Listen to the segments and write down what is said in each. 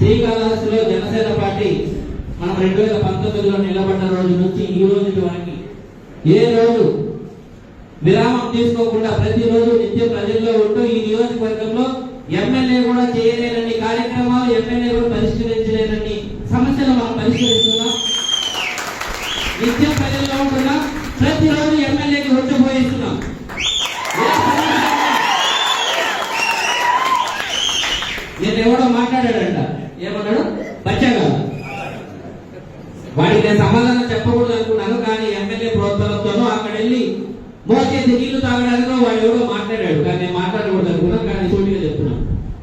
శ్రీకాళహస్తిలో Janasena party మనం రెండు వేల పంతొమ్మిదిలో నిలబడ్డ రోజు నుంచి ఈ రోజు వరకు ఏ రోజు విరామం తీసుకోకుండా ప్రతిరోజు నిత్య ప్రజల్లో ఉంటూ ఈ నియోజకవర్గంలో ఎమ్మెల్యే కూడా చేయలేనన్ని కార్యక్రమాలు ఎమ్మెల్యే కూడా పరిష్కరించలేనన్ని సమస్యలు మనం పరిష్కరిస్తున్నాం నిత్యం ప్రజల్లో ఉంటున్నాం ప్రతిరోజు ఎమ్మెల్యేకి వచ్చిపోయిస్తున్నాం ఏ సమస్య ఉన్నా నేను ఎవడో మాట్లాడాడంట ఏమన్నాడు బచ్చగా వాడికి నేను సమాధానం చెప్పకూడదు అనుకున్నాను కానీ ఎమ్మెల్యే ప్రోత్సాహంతోనూ అక్కడ వెళ్ళి మోచేసి నీళ్ళు తాగడానికో వాడు ఎవరో మాట్లాడాడు. కానీ నేను మాట్లాడకూడదు అనుకున్నాను కానీ సూటిగా చెప్తున్నాను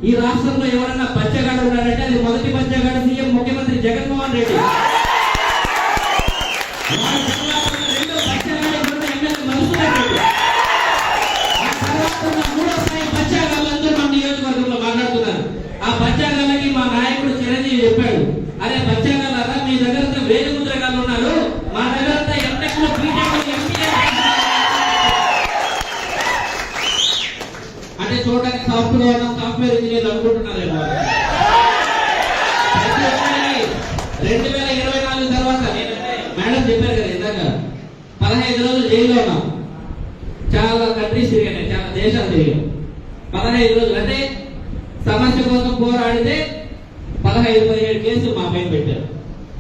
ఈ రాష్ట్రంలో ఎవరన్నా బచ్చగాడు ఉన్నాడంటే అది మొదటి బచ్చగాడు సీఎం ముఖ్యమంత్రి Jagan Mohan Reddy. Software software engineer అనుకుంటున్నారేమో రెండు వేల ఇరవై నాలుగు తర్వాత మేడం చెప్పారు కదా ఇందాక పదహైదు రోజులు జైల్లో ఉన్నాం. చాలా కంట్రీస్ తిరిగాను చాలా దేశాలు తిరిగాను. పదహైదు రోజులు అంటే సమస్య కోసం పోరాడితే పదహైదు పదిహేడు కేసులు మా పైన పెట్టారు.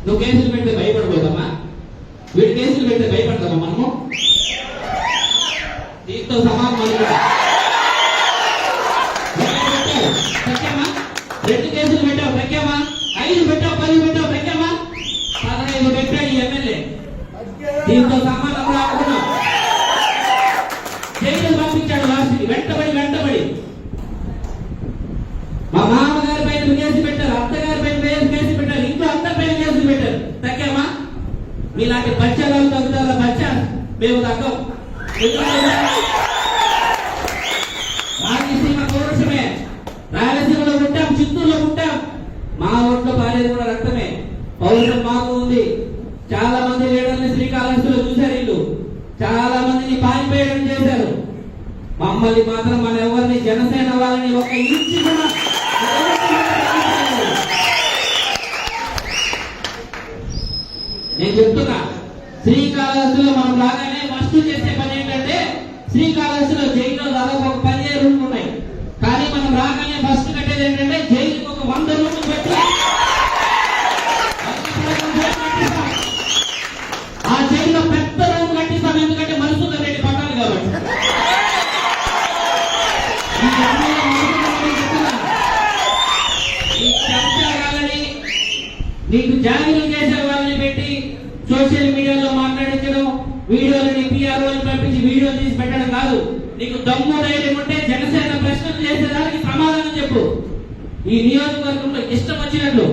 నువ్వు కేసులు పెడితే భయపడిపోతామా వీడి కేసులు పెడితే భయపడతామా మనము. దీంతో సమానం అనుకుంటా ప్రఖ్యామా రెండు కేసులు పెట్టావు ప్రఖ్యామా ఐదు పెట్టావు పది పెట్టావు ప్రఖ్యామా పదహైదు పెట్టాడు ఈ ఎమ్మెల్యే దీంతో సమానం కూడా అనుకున్నాం జైలు పంపించాడు లాస్ట్కి వెంటబడి వెంటబడి. మా మామగారి పైన కేసు పెట్టారు అత్తగారి పైన కేసు పెట్టారు ఇంట్లో అందరి పైన కేసులు పెట్టారు. తగ్గామా మీలాంటి బచ్చాలు తగ్గుతారా బచ్చా? మేము తగ్గం ఎందుకంటే రాయలసీమ పౌరుషమే రాయలసీమలో ఉంటాం చిత్తూరులో ఉంటాం మా ఒంట్లో పారేది కూడా రక్తమే పౌరుషం మాకు ఉంది చాలా మంది లీడర్ని శ్రీకాళహస్తిలో చూశారు వీళ్ళు చాలా మందిని పారిపోయడం చేశారు మమ్మల్ని మాత్రం మన ఎవరిని జనసేన వాళ్ళని ఒక ఇంచు కూడా నేను చెప్తున్నా శ్రీకాళహస్తిలో మనం రాగానే ఫస్ట్ చేసే పని ఏంటంటే శ్రీకాళహస్తిలో జైల్లో దాదాపు ఒక పదిహేను రూమ్లు ఉన్నాయి. కానీ మనం రాగానే ఫస్ట్ కట్టేది ఏంటంటే నీకు జామీలు చేసే వాళ్ళని పెట్టి సోషల్ మీడియాలో మాట్లాడించడం వీడియోలని పిఆర్ఓని పంపించి వీడియో తీసి పెట్టడం కాదు. నీకు దమ్ము ధైర్యం ఉంటే జనసేన ప్రశ్నలు చేసేదానికి సమాధానం చెప్పు. ఈ నియోజకవర్గంలో ఇష్టం వచ్చినట్లు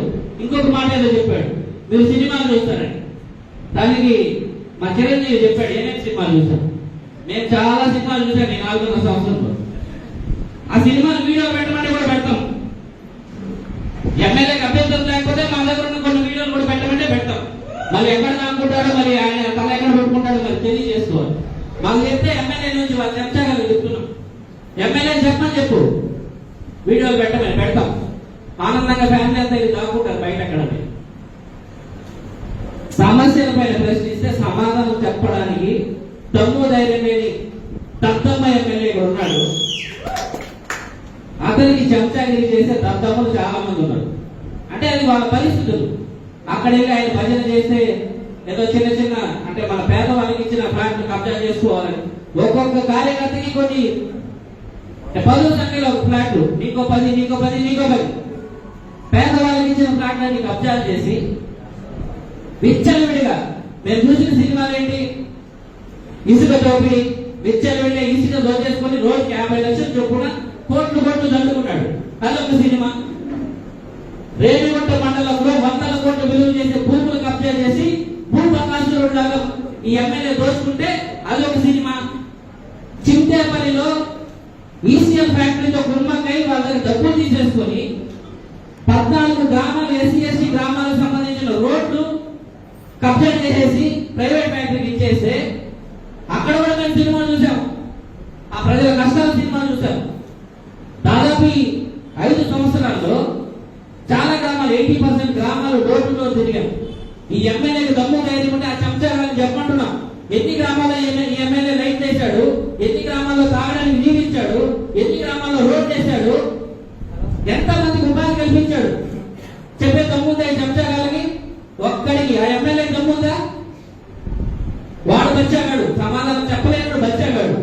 ఇంకొక మాట ఏదో చెప్పాడు. మీరు సినిమాలు చూస్తారండి దానికి మా చిరంజీవి చెప్పాడు ఏమేమి సినిమాలు చూస్తాను నేను చాలా సినిమాలు చూశాను నేను నాలుగున్నర సంవత్సరంలో. ఆ సినిమాలు వీడియో పెట్టమంటే కూడా పెడతాం. ఎమ్మెల్యేకి అభ్యంతరం లేక మా దగ్గర ఉన్న కొన్ని వీడియోలు కూడా పెట్టమంటే పెడతాం మళ్ళీ ఎక్కడ అనుకుంటాడో మరి ఆయన తల ఎక్కడ పెట్టుకుంటాడో మరి తెలియజేసుకోవాలి మాకు చెప్తే ఎమ్మెల్యే నుంచి వాళ్ళు చెప్తాగలి చెప్తున్నాం ఎమ్మెల్యే చెప్పని చెప్పు. వీడియోలు పెట్టమని పెడతాం. ఆనందంగా ఫ్యామిలీ అంతా ఇది దాక్కుంటారు బయట ఎక్కడ సమస్యల పైన ప్రశ్నిస్తే సమాధానం చెప్పడానికి తమ్ము ధైర్యం లేని దత్తమ్మ ఎమ్మెల్యే ఉన్నాడు. అతనికి చెంచాగిరి చేసే దద్దమ్మలు చాలా మంది ఉన్నారు. అంటే అది వాళ్ళ పరిస్థితులు. అక్కడ వెళ్ళి ఆయన భజన చేస్తే ఏదో చిన్న చిన్న అంటే మన పేదవాళ్ళకి ఇచ్చిన ఫ్లాట్ కబ్జా చేసుకోవాలని ఒక్కొక్క కార్యకర్తకి కొన్ని పదో సంఖ్యలో ఫ్లాట్లు. నీకో పది నీకో పది నీకో పది. పేదవాళ్ళకి ఇచ్చిన ఫ్లాట్లని కబ్జాలు చేసి విచ్చలవిడిగా. మేము చూసిన సినిమాలు ఏంటి? ఇసుక దోపిడీ. విచ్చలవిడిగా ఇసుక దోచేసుకొని రోజుకి యాభై లక్షలు చొప్పున కోట్లు కోట్లు చల్లుకున్నాడు. అదొక సినిమా. రేణిగుంట మండలంలో వందల కోట్లు విలువ చేసే భూములు కబ్జా చేసి భూపకాశుడు లాగా ఈ ఎమ్మెల్యే దోచుకుంటే అదొక సినిమా. ఈసీఎం ఫ్యాక్టరీతో కుర్మకై వాళ్ళ దగ్గర డబ్బులు తీసేసుకొని పద్నాలుగు గ్రామాలు ఎస్సీ ఎస్టీ గ్రామాలకు సంబంధించిన రోడ్లు కబ్జా చేసేసి ప్రైవేట్ ఫ్యాక్టరీకి ఇచ్చేస్తే అక్కడ కూడా మేము సినిమాలు చూసాం ఆ ప్రజల కష్టాల సినిమాలు చూసాం దాదాపు ఐదు సంవత్సరాల్లో చాలా గ్రామాలు ఎయిటీ పర్సెంట్ గ్రామాలు డోర్ టు డోర్ తిరిగాం. ఈ ఎమ్మెల్యేకి దమ్ము ధైర్యం ఉంటే ఆ చెంచాలని చెప్పమంటున్నాం. ఎన్ని గ్రామాల్లో ఈ- ఎమ్మెల్యే లైట్ వేశాడు ఎన్ని గ్రామాల్లో తాగడానికి నీరు ఇచ్చాడు ఎన్ని గ్రామాల్లో రోడ్ చేశాడు ఎంత మందికి ఉపాధి కల్పించాడు చెప్పే దమ్ముందా ఈ చెంచాగాలకి ఒక్కడికి ఆ ఎమ్మెల్యే దమ్ముందా వాడు బచ్చాగాడు సమాధానం చెప్పలేడు బచ్చాగాడు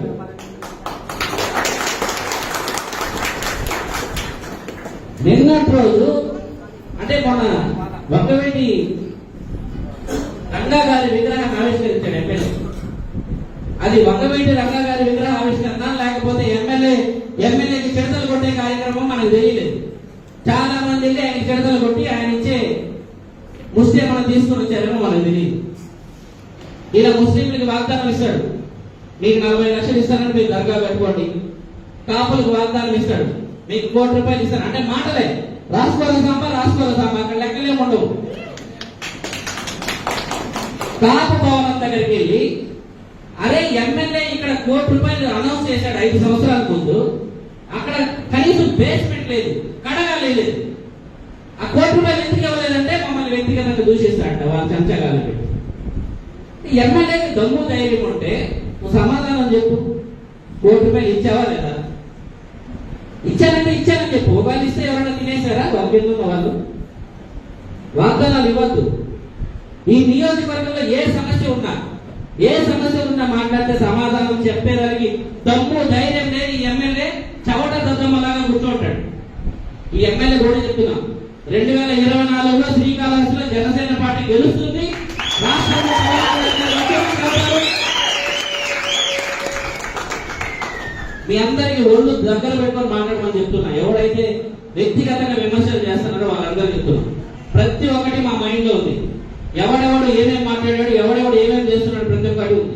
నిన్నటి రోజు అంటే మొన్న వంగవేటి రంగా గారి విగ్రహం ఆవిష్కరించాడు ఎమ్మెల్యే. అది వంగవేటి రంగా గారి విగ్రహం ఆవిష్కరణ లేకపోతే ఎమ్మెల్యే ఎమ్మెల్యేకి చిడతలు కొట్టే కార్యక్రమం మనకు తెలియలేదు. చాలా మంది వెళ్ళి ఆయన చిడతలు కొట్టి ఆయన ఇచ్చే ముస్లిం మనం తీసుకుని వచ్చారేమో మనకు తెలియదు. ఇలా ముస్లింలకు వాగ్దానం ఇస్తాడు. మీకు నలభై లక్షలు ఇస్తానని మీరు దర్గా పెట్టుకోండి కాపులకు వాగ్దానం ఇస్తాడు. మీకు కోటి రూపాయలు ఇస్తాను. అంటే మాటలే. రాసుకోవాలి సాంబ రాసుకోవాలి సాంబా. అక్కడ లెక్కలే ఉండవు. కాపు భవనం దగ్గరికి వెళ్ళి అరే ఎమ్మెల్యే ఇక్కడ కోటి రూపాయలు అనౌన్స్ చేశాడు ఐదు సంవత్సరాల ముందు. అక్కడ కనీసం బేస్మెంట్ లేదు కడగా లేదు. ఆ కోటి రూపాయలు ఎందుకు ఇవ్వలేదంటే మమ్మల్ని వ్యక్తిగతంగా దూషిస్తాడట వాళ్ళ పెట్టి ఎమ్మెల్యేకి దమ్ము ధైర్యం ఉంటే నువ్వు సమాధానం చెప్పు. కోటి రూపాయలు ఇచ్చావా లేదా? ఇచ్చానంటే ఇచ్చానని చెప్పు. వాళ్ళు ఇస్తే ఎవరైనా తినేశారా? వాళ్ళకి వాళ్ళు. వాగ్దానాలు ఇవ్వద్దు. ఈ నియోజకవర్గంలో ఏ సమస్య ఉన్నా ఏ సమస్య ఉన్నా మాట్లాడితే సమాధానం చెప్పేదానికి దమ్ము ధైర్యం లేని ఈ ఎమ్మెల్యే చవట దద్దమ్మలాగా కూర్చోంటాడు. ఈ ఎమ్మెల్యే కూడా చెప్తున్నా రెండు వేల ఇరవై నాలుగులో శ్రీకాళహస్తిలో జనసేన పార్టీ గెలుస్తుంది రాష్ట్రంలో మీ అందరికీ ఒళ్ళు దగ్గర పెట్టుకొని మాట్లాడమని చెప్తున్నా. ఎవడైతే వ్యక్తిగతంగా విమర్శలు చేస్తున్నారో వాళ్ళందరూ చెప్తున్నా. ప్రతి ఒక్కటి మా మైండ్లో ఉంది. ఎవడెవడు ఏమేమి మాట్లాడాడు ఎవడెవడు ఏమేమి చేస్తున్నాడు ప్రతి ఒక్కటి ఉంది.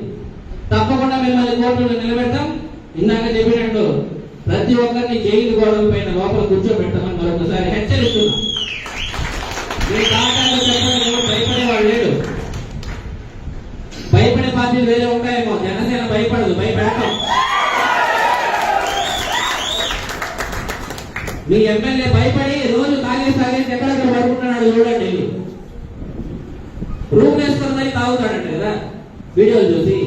తప్పకుండా మిమ్మల్ని కోర్టులో నిలబెడతాం. ఇందాక చెప్పినట్టు ప్రతి ఒక్కరిని జైలు గోడల పైన లోపల కూర్చోబెట్టమని మరొకసారి హెచ్చరిస్తున్నా. మీ కాకాలో భయపడేవాడు లేడు. భయపడే పార్టీలు వేరే ఉంటాయేమో. జనసేన భయపడదు భయపెడతాం. మీ ఎమ్మెల్యే భయపడి రోజు తాగేసి తాగేసి ఎక్కడెక్కడ పడుకుంటున్నాడు చూడండి. రూమ్ వేసుకొని తాగుతాడంట కదా. వీడియోలు చూసి.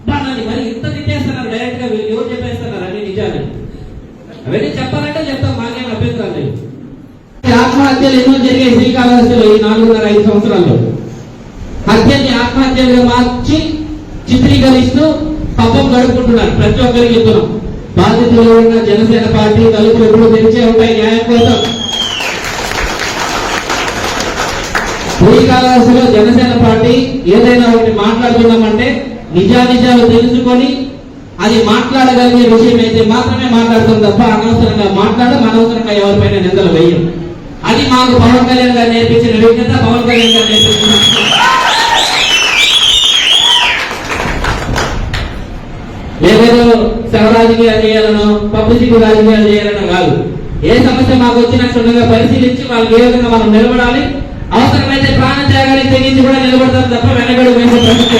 అబ్బా నన్ను మరి ఇంత తిట్టేస్తున్నారు డైరెక్ట్గా వీళ్ళు ఎవరు చెప్పేస్తున్నారు అన్ని నిజాలు? అవన్నీ చెప్పాలంటే చెప్తాం మాకేం అభ్యంతరం లేదు. ఆత్మహత్యలు ఎన్నో జరిగాయి శ్రీకాళహస్తిలో ఈ నాలుగున్నర ఐదు సంవత్సరాల్లో. హత్యని ఆత్మహత్యలుగా మార్చి చిత్రీకరిస్తూ పాపం గడుపుకుంటున్నారు ప్రతి ఒక్కరికి చెప్తున్నాం బాధితులు ఉన్న జనసేన పార్టీ తలుపులు ఎప్పుడు తెరిచే ఉంటాయి న్యాయం కోసం. శ్రీకాళహస్తిలో జనసేన పార్టీ ఏదైనా ఒకటి మాట్లాడుతున్నామంటే నిజానిజాలు తెలుసుకొని అది మాట్లాడగలిగే విషయం అయితే మాత్రమే మాట్లాడతాం తప్ప అనవసరంగా మాట్లాడడం అనవసరంగా ఎవరిపైన నిందలు వేయం. అది మాకు పవన్ కళ్యాణ్ గారు నేర్పించిన విజ్ఞత పవన్ కళ్యాణ్ గారు నేర్పించిన ఏదేదో శవ రాజకీయాలు చేయాలనో పబ్లిసిటీ రాజకీయాలు చేయాలనో కాదు. ఏ సమస్య మాకు వచ్చినా క్షుణ్ణంగా పరిశీలించి వాళ్ళకి ఏ విధంగా మనం నిలబడాలి. అవసరమైతే ప్రాణ త్యాగాన్ని తెగించి కూడా నిలబడతాం తప్ప వెనకడు వేసే ప్రసక్తే